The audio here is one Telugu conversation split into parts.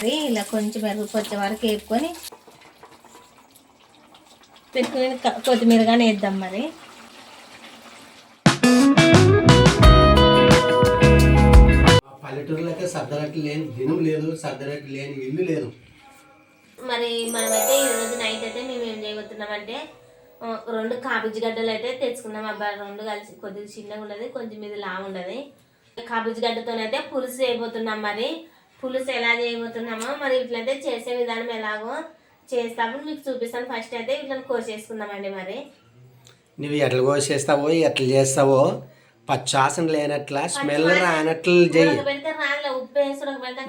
కర్రీ ఇలా కొంచెం మెరుగుకి వచ్చే వరకు వేపుకొని పెట్టుకుని కొత్తిమీర కానీ వేద్దాం మరి. పల్లెటూరులకే సర్దరట్టు లేని దినం లేదు సర్దరట్టు లేని ఇల్లు లేదు. మరి మనమైతే ఈరోజు నైట్ అయితే మేము ఏం చేయబోతున్నామంటే రెండు కాబుజ్జి గడ్డలు అయితే తెచ్చుకున్నాం అబ్బాయి రెండు కలిసి కొద్దిగా చిన్నగా ఉన్నది కొంచెం ఇది లావు ఉన్నది కాబుజ్జి గడ్డతోనైతే పులుసు చేయబోతున్నాం మరి. పులుసు ఎలా చేయబోతున్నామో మరి ఇట్లయితే చేసే విధానం ఎలాగో చేస్తాము. మీకు చూపిస్తాను. ఫస్ట్ అయితే ఇట్లా కోసేసుకుందామండి మరి. నువ్వు ఎట్లా కోసేస్తావో ఎట్లా చేస్తావో పచ్చాసన లేనట్ల స్మెల్ రానట్లు ఉడకబెడతాం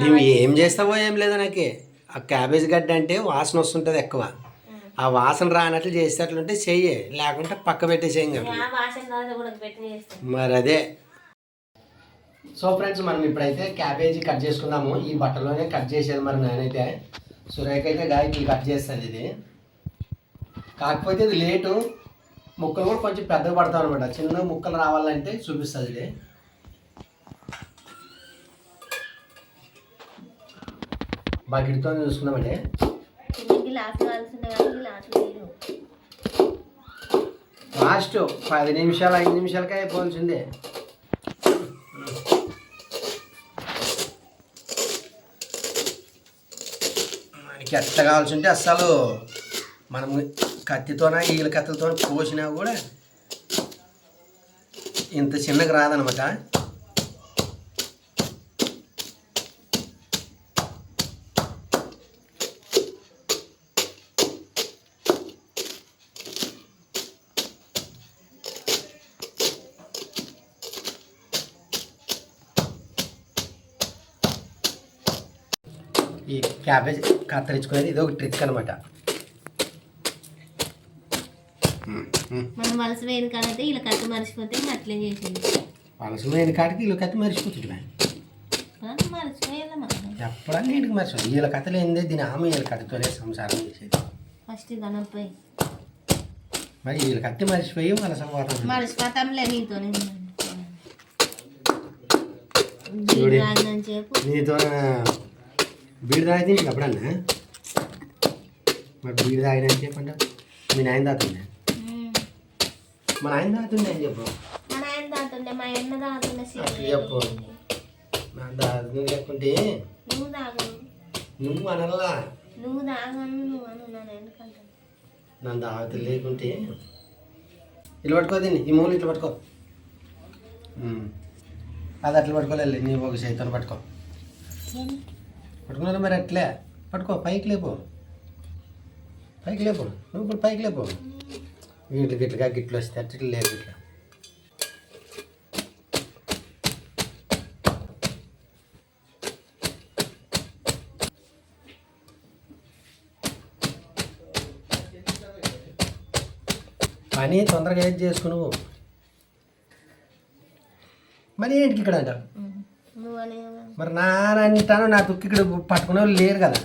నువ్వు ఏం చేస్తావో ఏం లేదు నాకు. ఆ క్యాబేజ్ గడ్డ అంటే వాసన వస్తుంటుంది ఎక్కువ. ఆ వాసన రానట్లు చేసేటట్లుంటే చెయ్యి లేకుంటే పక్క పెట్టేసేయం కదా మరి అదే. సో ఫ్రెండ్స్ మనం ఇప్పుడైతే క్యాబేజీ కట్ చేసుకుందాము. ఈ బట్టలోనే కట్ చేసేది మరి నేనైతే. సురేఖ అయితే గాయకి కట్ చేస్తుంది ఇది. కాకపోతే ఇది లేటు. ముక్కలు కూడా కొంచెం పెద్దగా పడతాం అనమాట చిన్న ముక్కలు రావాలంటే చూపిస్తుంది ఇది. బకెట్తో చూసుకుందామండి. లాస్ట్ పది నిమిషాలు ఐదు నిమిషాలకే అయిపోవాల్సిందే. మనకి కావాల్సి ఉంటే అస్సలు మనం కత్తితోన ఈల కత్తితో కోసినా కూడా ఇంత చిన్నగా రాదనమాట ఈ క్యాబేజ్ కత్తిరించుకునేది ఇది ఒక ట్రిక్ అనమాట మనం వలస వేయని కాడైతే ఇలా కత్తి మర్చిపోతే అట్లే చేసేది. పలసలు లేని కాడికి వీళ్ళు కత్తి మనం. ఎప్పుడన్నా ఇంటికి మర్చిపోతుంది వీళ్ళ కథలు ఏందే దీని ఆమె వీళ్ళ కథతోనే సంసారం చేసేది. ఫస్ట్ గణపై మరి వీళ్ళ కత్తి మర్చిపోయి వాళ్ళ సంవాదం మర్చిపోతాంలే నీతో నీతో బీడి తాగితే నీకు ఎప్పుడన్నా మరి బీడి తాగిన చెప్పండి మీ నాయన తాగుతుండే? మా నాయన తాగుతుండే అని చెప్పు? మా నాయన తాగుతుండే మా అన్న తాగుతుండే చెప్పు. నా తాగుతుంది లేకుంటే నువ్వు తాగు. నువ్వు అనల్లా నువ్వు తాగను నువ్వు అను నన్ను ఎందుకంటే నన్ను తాగుతు లేకుంటే? ఇట్లా పట్టుకో దీన్ని. ఈ మూలు ఇట్లా పట్టుకో. అది అట్లా పట్టుకోలేదు నీ ఒక చేతితో పట్టుకో. పట్టుకున్నాను మరి అట్లే. పట్టుకో పైకి లేపు. పైకి లేపు. నువ్వు ఇప్పుడు పైకి లేపు. వీటికి గిట్లగా గిట్లు వస్తే అట్లా లేపు ఇట్లా. పని తొందరగా ఏం చేసుకున్నావు మరి ఏంటికి ఇక్కడ అంటావు మరి నానంటాను నా తుక్కి ఇక్కడ పట్టుకునే వాళ్ళు లేరు కదా.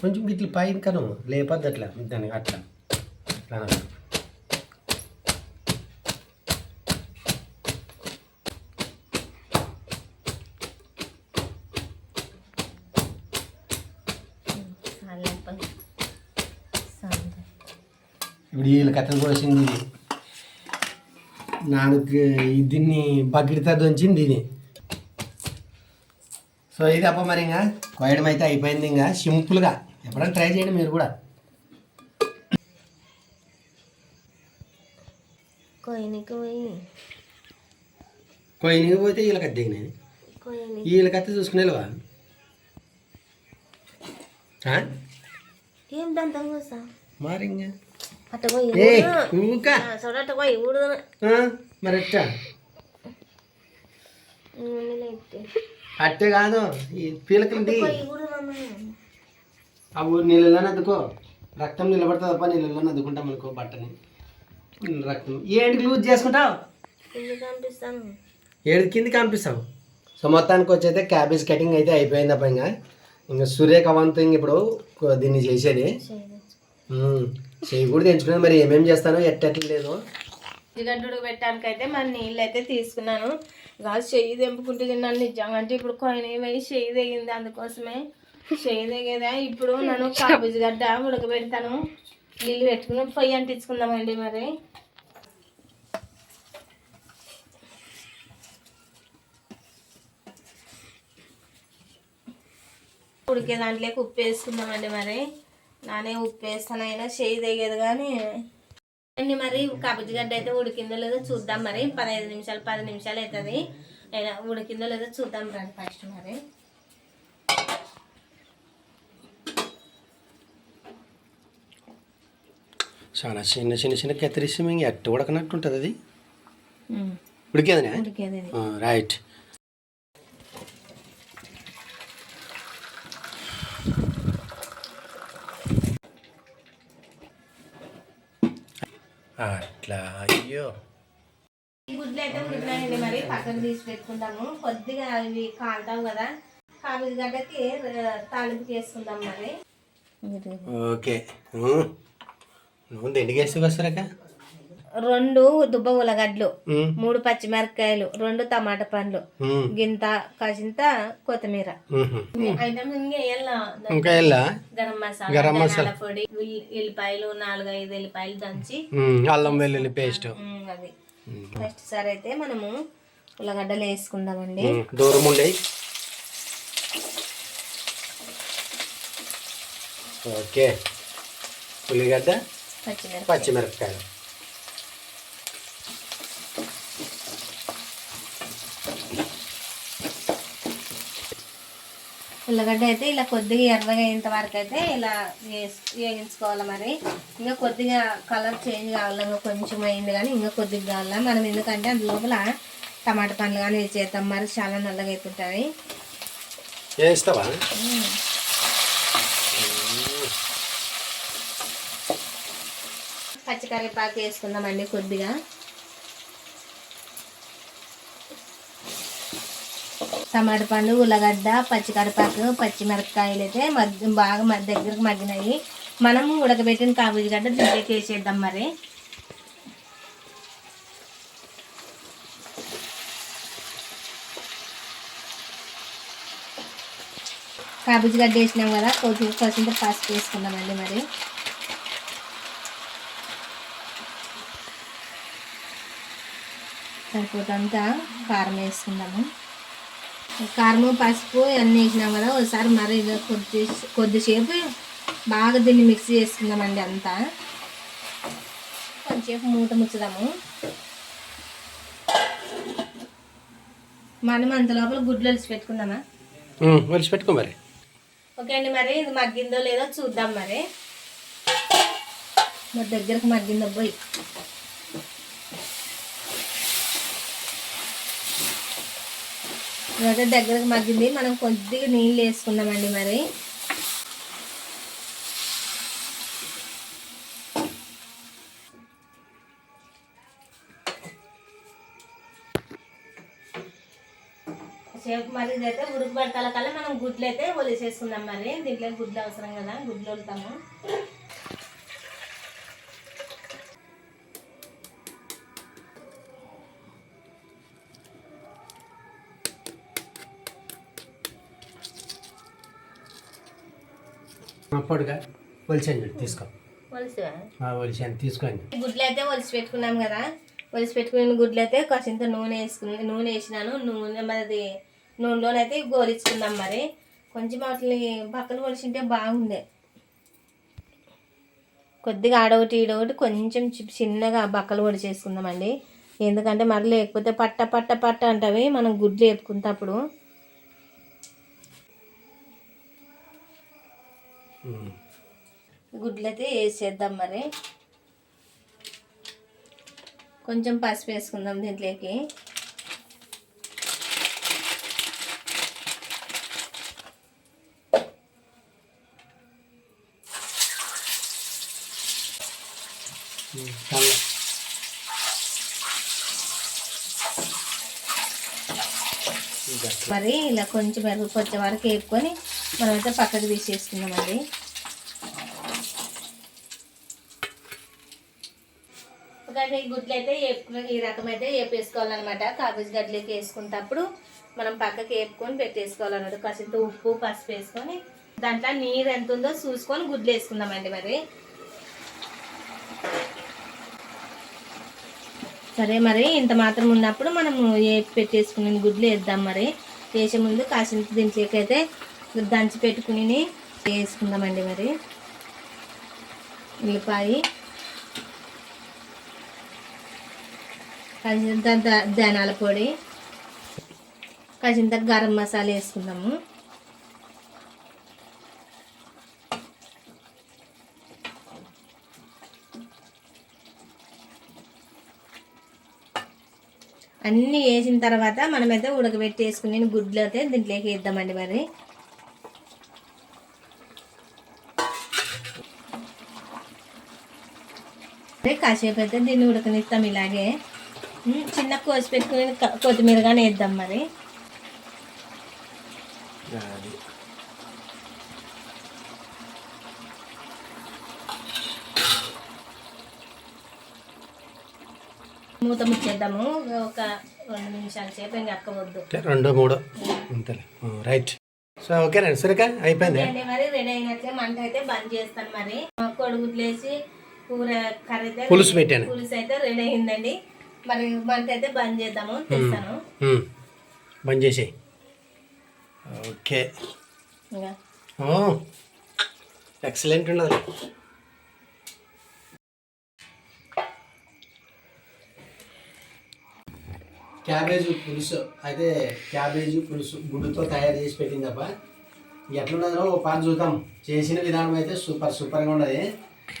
కొంచెం ఇట్లా పైన కను లేపద్దు అట్లా దాన్ని అట్లా. అట్లా ఇప్పుడు వీళ్ళ కథలు ఇది నాకు దీన్ని బకెట్తో దొంచింది ఇది. సో ఇది అప్ప మరి ఇంకా కోయడం అయితే అయిపోయింది ఇంకా. సింపుల్గా. ఎప్పుడైనా ట్రై చేయండి మీరు కూడా. కోయినికి పోయి కోయినకి పోతే వీళ్ళ కత్తి దిగినాయి కోయిని వీళ్ళ కత్తి చూసుకునేవా ఏం దంతం మరి ఇంకా? పోయి మరి ఎట్టా అట్టే కాదు ఈ పీలకలు పోయి ఊడు మమ్మ ఆ ఊరు నీళ్ళలోనే అద్దుకో రక్తం నిలబడుతుంది తప్ప నీళ్ళలోనే అద్దుకుంటాం అనుకో బట్టని. రక్తం. ఏడికి లూజ్ చేసుకుంటావు? ఏడు కిందికి అనిపిస్తావు సో మొత్తానికి వచ్చైతే క్యాబేజ్ కటింగ్ అయితే అయిపోయింది అప్ప ఇంకా. ఇంకా ఇప్పుడు దీన్ని చేసేది. చేయదు ఉమ్, కూడా మరి ఏమేమి చేస్తానో ఎట్టట్లేదు. పెట్టడానికి అయితే మన నీళ్ళు అయితే తీసుకున్నాను. కాదు చెయ్యి తెంపుకుంటే తిన్నాను నిజంగా. అంటే ఇప్పుడు కొన్ని పోయి చెయ్యి తెగింది అందుకోసమే. చెయ్యి తెగేదా? ఇప్పుడు నన్ను కాబూజీ గడ్డ ఉడకబెడతాను. నీళ్ళు పెట్టుకుని పొయ్యి అంటించుకుందామండి మరి. ఉడికే దాంట్లోకి ఉప్పు వేసుకుందామండి మరి. నానే ఉప్పు వేస్తానైనా చేయి తెగేది కానీ. అండి మరి? కాబుజ్జి గడ్డ అయితే ఉడికిందో లేదో చూద్దాం మరి. పదహైదు నిమిషాలు పది నిమిషాలు అవుతుంది. అయినా ఉడికిందో లేదో చూద్దాం రండి ఫస్ట్ మరి. చాలా చిన్న చిన్న చిన్న కత్తిరిస్తే మేము ఎట్ట ఉడకనట్టు ఉంటుంది అది ఉడికేదనే. రైట్ అట్లా అయ్యో. ఈ గుడ్లు అయితే ఉడికినాయండి మరి పక్కకు తీసి పెట్టుకుందాము కొద్దిగా అవి కాలుతాం కదా కాబుజ్జి గడ్డకి తాలింపు చేసుకుందాం మరి. ఓకే. నువ్వు దెండిగేస్తే వస్తారక రెండు దుబ్బ ఉల్లగడ్డలు మూడు పచ్చిమిరపకాయలు రెండు టమాటా పండ్లు గింత కాసింత కొత్తిమీర. ఇంకా గరం మసాలా గరం ధనియాల పొడి ఎల్లిపాయలు నాలుగు ఐదు ఎల్లిపాయలు దంచి. అల్లం వెల్లుల్లి పేస్ట్. అది. ఫస్ట్ సారి అయితే మనము ఉల్లగడ్డలు వేసుకుందామండి. దూరం ఉండే. ఓకే. ఉల్లిగడ్డ పచ్చిమిరపకాయ పచ్చిమిరపకాయలు. ఉల్లగడ్డ అయితే ఇలా కొద్దిగా ఎర్రగా అయ్యేంత వరకు అయితే ఇలా వేయించుకోవాలి మరి. ఇంకా కొద్దిగా కలర్ చేంజ్ కావాలి ఇంకా కొంచెం అయింది కానీ ఇంకా కొద్దిగా కావాలి. మనం ఎందుకంటే అందు లోపల టమాటా పండ్లు కానీ వేసేద్దాం మరి. చాలా నల్లగా అవుతుంటాయి వేస్తావా పచ్చికరివేపాకు వేసుకుందామండి కొద్దిగా. టమాటా పండు ఉల్లగడ్డ పచ్చికరివేపాకు పచ్చిమిరపకాయలు అయితే మగ్గి బాగా మ- దగ్గరకు మగ్గినాయి. మనము ఉడకబెట్టిన కాబూజీ గడ్డ దీంట్లోకి వేసేద్దాం మరి. కాబూజీ గడ్డ వేసినాం కదా కొద్దిగా కొంచెం పసుపు వేసుకుందామండి మరి. సరిపోతంత కారం వేసుకుందాము. కారము పసుపు అన్నీ వేసినాం కదా ఒకసారి మరి కొద్ది కొద్దిసేపు బాగా దీన్ని మిక్స్ చేసుకుందామండి అంతా. కొంచెంసేపు మూత ముచ్చుదాము. మనం అంత లోపల గుడ్లు ఒలిచి పెట్టుకుందామా? ఒలిసి పెట్టుకో మరి. ఓకే అండి మరి ఇది మగ్గిందో లేదో చూద్దాం మరి. మరి దగ్గరకు మగ్గిందో పోయి దగ్గరకు మగ్గింది. మనం కొద్దిగా నీళ్ళు వేసుకుందామండి మరి. సేపు మరి ఇదైతే ఉడకబెట్టాల కల్లా మనం గుడ్లు అయితే ఒలిసేసుకుందాం మరి. దీంట్లో గుడ్లు అవసరం కదా గుడ్లు వలుతాము పొడిగా ఒలిసాను తీసుకో. ఒలిసాను తీసుకోండి గుడ్లు అయితే ఒలిసి పెట్టుకున్నాం కదా. ఒలిసి పెట్టుకున్న గుడ్లు అయితే కాసింత నూనె వేసుకుని నూనె వేసినాను. నూనె మరి నూనెలోనైతే గోలించుకుందాం మరి. కొంచెం వాటిని పక్కన ఒలిసింటే బాగుండే. కొద్దిగా ఆడొకటి ఈడొకటి కొంచెం చిన్నగా బక్కలు పొడి చేసుకుందామండి ఎందుకంటే మరి లేకపోతే పట్ట పట్ట పట్ట అంటవి మనం గుడ్లు వేపుకుంటప్పుడు గుడ్లు అయితే వేసేద్దాం మరి. కొంచెం పసుపు వేసుకుందాం దీంట్లోకి. మరి ఇలా కొంచెం మెరుగు వచ్చే వరకు వేపుకొని మనమైతే పక్కకు తీసేసుకుందామండి. ఓకే ఈ గుడ్లు అయితే ఏపుకు- ఈ రకం అయితే వేపేసుకోవాలన్నమాట కాబేజ్ గడ్డలకి వేసుకున్నప్పుడు మనం పక్కకి వేపుకొని పెట్టేసుకోవాలన్నమాట. కాసింత ఉప్పు పసుపు వేసుకొని దాంట్లో నీరు ఎంత ఉందో చూసుకొని గుడ్లు వేసుకుందామండి మరి. సరే మరి ఇంత మాత్రం ఉన్నప్పుడు మనము ఏ పెట్టేసుకున్న గుడ్లు వేద్దాం మరి. వేసే ముందు కాసింత దీంట్లోకి అయితే దంచి పెట్టుకుని వేసుకుందామండి మరి. ఉల్లిపాయ. కాసింత ధనాల పొడి. కాసింత గరం మసాలా వేసుకుందాము. అన్నీ వేసిన తర్వాత మనమైతే ఉడకబెట్టి వేసుకుని గుడ్లు అయితే దీంట్లోకి వేద్దామండి మరి. కాసేపు అయితే దీన్ని ఉడకనిస్తాం ఇలాగే. చిన్న కోసి పెట్టుకుని క- కొత్తిమీరగానే వేద్దాం మరి. మూత ముచ్చేద్దాము. ఒక రెండు నిమిషాల సేపు ఇంకా అక్కవద్దు రెండో మూడో. అంతలే. రైట్. సో ఓకేనండి అయిపోయింది. మరి రెడీ అయినట్లే మంట అయితే బంద్ చేస్తాను మరి. కొడుగుడ్లు వేసి కూర కర్రీ అయితే పులుసు పెట్టాను. పులుసు అయితే రెడీ అయిందండి. మరి అయితే బంద్ చేద్దాము తెస్తాను. బంద్ చేసి ఓకే. ఎక్సలెంట్ ఉన్నది. క్యాబేజీ పులుసు అయితే క్యాబేజీ పులుసు గుడ్డుతో తయారు చేసి పెట్టిందప్ప ఎట్లున్నదో ఓ పాట చూద్దాం. చేసిన విధానం అయితే సూపర్ సూపర్గా ఉన్నది.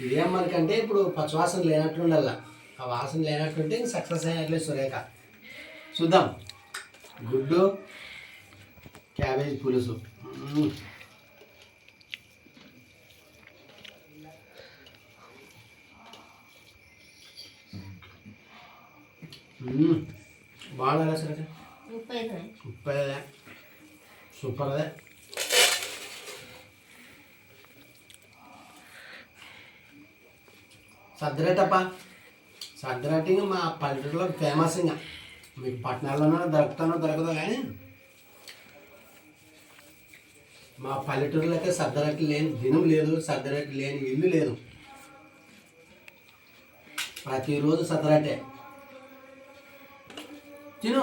ఇదేం మనకంటే ఇప్పుడు పచ్చివాసన లేనట్లు ఉండాల ఆ వాసన లేనట్టుంటే సక్సెస్ అయినట్లే సురేఖ. చూద్దాం. గుడ్డు క్యాబేజ్ పులుసు. బాగుందా సురేఖ? ఉప్పు సూపర్ అదే. సర్దిరేటప్ప సర్దిరేట ఇంకా మా పల్లెటూరులో ఫేమస్ ఇంకా. మీకు పట్టణాల్లోనో దొరుకుతానో దొరకదో కానీ మా పల్లెటూరులో అయితే సర్దరట్టు లేని దినం లేదు సర్దరట్టు లేని ఇల్లు లేదు. ప్రతిరోజు సర్దరట్టే తిను.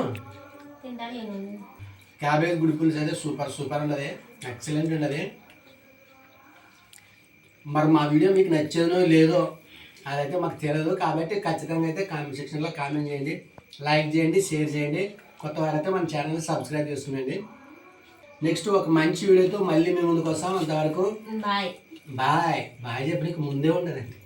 క్యాబేజ్ గుడి పులుసు అయితే సూపర్ సూపర్ ఉన్నది. ఎక్సలెంట్ ఉన్నది. మరి మా వీడియో మీకు నచ్చేదో లేదో అదైతే మాకు తెలియదు కాబట్టి ఖచ్చితంగా అయితే కామెంట్ సెక్షన్లో కామెంట్ చేయండి లైక్ చేయండి షేర్ చేయండి. కొత్త వారైతే మన ఛానల్ని సబ్స్క్రైబ్ చేసుకునండి. నెక్స్ట్ ఒక మంచి వీడియోతో మళ్ళీ మేము ముందుకు వస్తాం. అంతవరకు బాయ్ బాయ్ బాయ్ చెప్పడానికి ముందే ఉండదండి